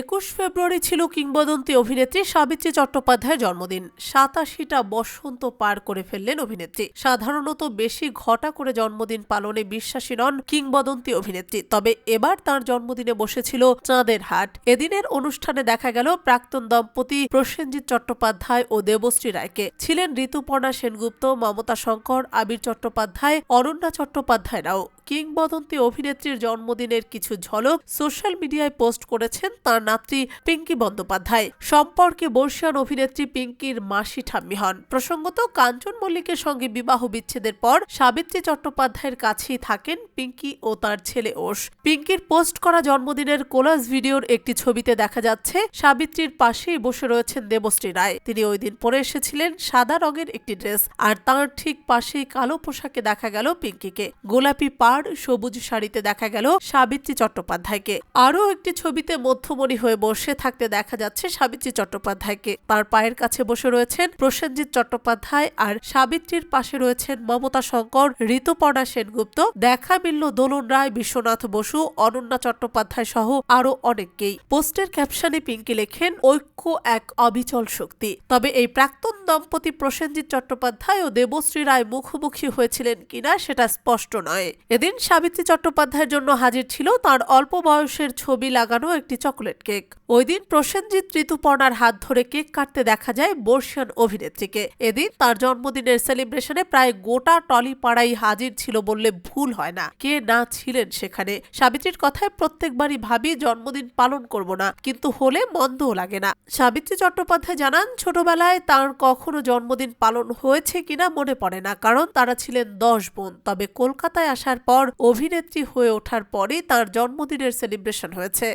একুশ ফেব্রুয়ারি ছিল কিংবদন্তি অভিনেত্রী সাবিত্রী চট্টোপাধ্যায়ের জন্মদিন। সাতাশিটা বসন্ত পার করে ফেললেন অভিনেত্রী। সাধারণত বেশি ঘটা করে জন্মদিন পালনে বিশ্বাসী নন কিংবদন্তি অভিনেত্রী, তবে এবার তার জন্মদিনে বসেছিল চাঁদের হাট। এদিনের অনুষ্ঠানে দেখা গেল প্রাক্তন দম্পতি প্রসেনজিৎ চট্টোপাধ্যায় ও দেবশ্রী রায়কে। ছিলেন ঋতুপর্ণা সেনগুপ্ত, মমতা শঙ্কর, আবির চট্টোপাধ্যায়, অনন্যা চট্টোপাধ্যায়রাও। কিংবদন্তি অভিনেত্রীর জন্মদিনের কিছু ঝলক সোশ্যাল মিডিয়ায় পোস্ট করেছেন তার নাত্রী পিঙ্কি বন্দ্যোপাধ্যায়। সম্পর্কে বর্ষিয়ান অভিনেত্রী পিঙ্কির মাসি ঠাম্মি হন। প্রসঙ্গত, কাঞ্চন মল্লিকের সঙ্গে বিবাহ বিচ্ছেদের পর সাবিত্রী চট্টোপাধ্যায়ের কাছেই থাকেন পিঙ্কি ও তার ছেলে ওষ পিঙ্কির পোস্ট করা জন্মদিনের কোলাজ ভিডিওর একটি ছবিতে দেখা যাচ্ছে, সাবিত্রীর পাশেই বসে রয়েছেন দেবশ্রী রায়। তিনি ওই দিন পরে এসেছিলেন সাদা রঙের একটি ড্রেস, আর তার ঠিক পাশেই কালো পোশাকে দেখা গেল পিঙ্কিকে। গোলাপি পাড় সবুজ শাড়িতে দেখা গেল সাবিত্রী চট্টোপাধ্যায়কে। আরও একটি ছবিতে মধ্যমণি হয়ে বসে থাকতে দেখা যাচ্ছে সাবিত্রী চট্টোপাধ্যায়কে। তার পায়ের কাছে বসে রয়েছেন প্রসেনজিৎ চট্টোপাধ্যায় আর সাবিত্রীর পাশে রয়েছেন মমতা শঙ্কর, ঋতুপর্ণা সেনগুপ্ত। দেখা মিলল দোলন রায়, বিশ্বনাথ বসু, অনন্যা চট্টোপাধ্যায় সহ আরও অনেককেই। পোস্টের ক্যাপশনে পিঙ্কি লেখেন, ঐক্য এক অবিচল শক্তি। তবে এই প্রাক্তন দম্পতি প্রসেনজিৎ চট্টোপাধ্যায় ও দেবশ্রী রায় মুখোমুখি হয়েছিলেন কিনা সেটা স্পষ্ট নয়। এদিন সাবিত্রী চট্টোপাধ্যায়ের জন্য হাজির ছিল, তার অল্প বয়সের ছবি লাগানো একটি চকোলেট কেক। ওই দিন প্রসেনজিৎ ঋতুপর্ণার হাত ধরে কেক কাটতে দেখা যায় বর্ষিয়ান অভিনেত্রীকে। এদিন তার জন্মদিনের সেলিব্রেশনে প্রায় গোটা টলি পাড়াই হাজির ছিল বললে ভুল হয় না। কে না ছিলেন সেখানে? সাবিত্রীর কথায় প্রত্যেকবারই ভাবি, জন্মদিন পালন করব না। কিন্তু হলে মন্দও লাগে না। সাবিত্রী চট্টোপাধ্যায় জানান, ছোটবেলায় তার কখনো জন্মদিন পালন হয়েছে কিনা মনে পড়ে না, কারণ তারা ছিলেন দশ বোন। তবে কলকাতায় আসার পর অভিনেত্রী হয়ে ওঠার পরে তার জন্মদিনের সেলিব্রেশন হয়েছে।